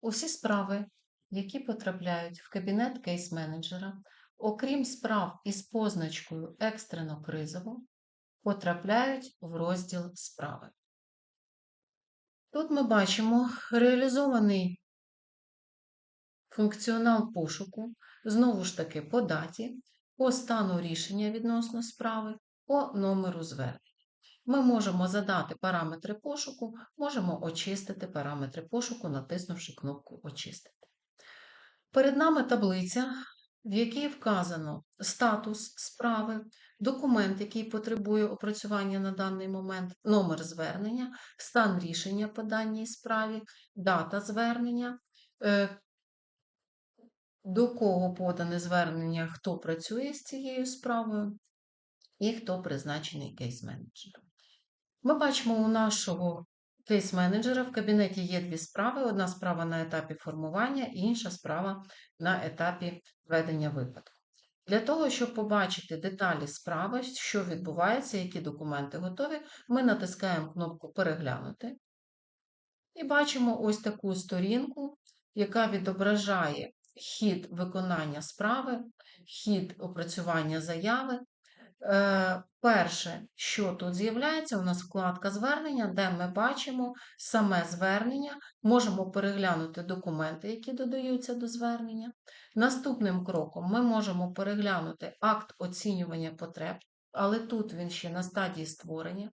Усі справи, які потрапляють в кабінет кейс-менеджера, окрім справ із позначкою екстрено кризово, потрапляють в розділ справи. Тут ми бачимо реалізований функціонал пошуку, знову ж таки, по даті, по стану рішення відносно справи, по номеру звернення. Ми можемо задати параметри пошуку, можемо очистити параметри пошуку, натиснувши кнопку Очистити. Перед нами таблиця, в якій вказано статус справи, документ, який потребує опрацювання на даний момент, номер звернення, стан рішення по даній справі, дата звернення, е, до кого подане звернення, хто працює з цією справою і хто призначений кейс-менеджером. Ми бачимо у нашого кейс-менеджера в кабінеті є дві справи: одна справа на етапі формування, інша справа на етапі ведення випадку. Для того, щоб побачити деталі справи, що відбувається, які документи готові, ми натискаємо кнопку Переглянути і бачимо ось таку сторінку, яка відображає хід виконання справи, хід опрацювання заяви. Е, Перше, що тут з'являється, у нас вкладка звернення, де ми бачимо саме звернення, можемо переглянути документи, які додаються до звернення. Наступним кроком ми можемо переглянути акт оцінювання потреб, але тут він ще на стадії створення.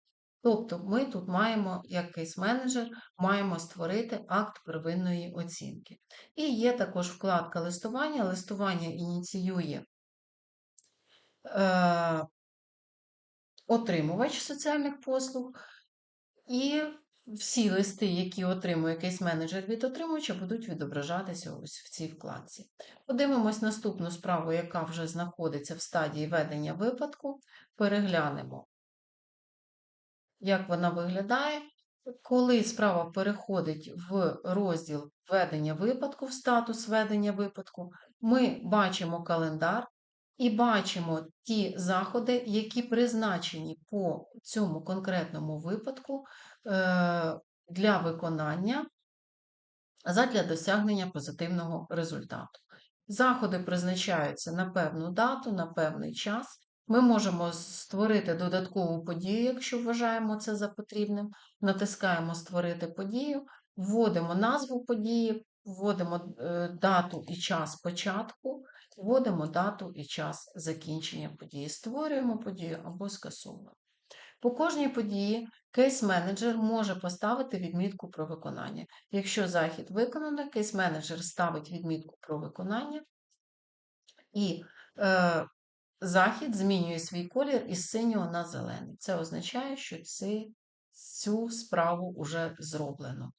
Тобто ми тут маємо, як кейс-менеджер, маємо створити акт первинної оцінки. І є також вкладка листування. Листування ініціює отримувач соціальних послуг, і всі листи, які отримує кейс-менеджер від отримувача, будуть відображатися ось в цій вкладці. Подивимось наступну справу, яка вже знаходиться в стадії ведення випадку. Переглянемо, як вона виглядає. Коли справа переходить в розділ ведення випадку, в статус ведення випадку, ми бачимо календар і бачимо ті заходи, які призначені по цьому конкретному випадку е, для виконання задля досягнення позитивного результату. Заходи призначаються на певну дату, на певний час. Ми можемо створити додаткову подію, якщо вважаємо це за потрібним. Натискаємо Створити подію, вводимо назву події, вводимо е, дату і час початку, вводимо дату і час закінчення події, створюємо подію або скасовуємо. По кожній події кейс-менеджер може поставити відмітку про виконання. Якщо захід виконано, кейс-менеджер ставить відмітку про виконання, і е, захід змінює свій колір із синього на зелений. Це означає, що це, цю справу вже зроблено.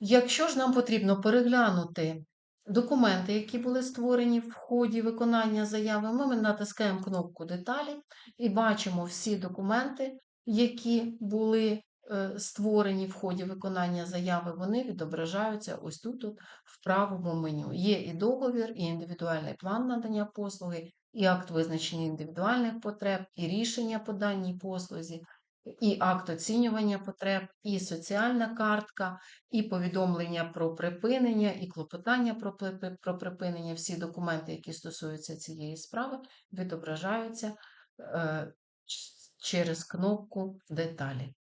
Якщо ж нам потрібно переглянути документи, які були створені в ході виконання заяви, ми натискаємо кнопку Деталі і бачимо всі документи, які були е, створені в ході виконання заяви, вони відображаються ось тут, от, в правому меню. Є і договір, і індивідуальний план надання послуги, і акт визначення індивідуальних потреб, і рішення по даній послузі, і акт оцінювання потреб, і соціальна картка, і повідомлення про припинення, і клопотання про, про припинення. Всі документи, які стосуються цієї справи, відображаються е, через кнопку Деталі.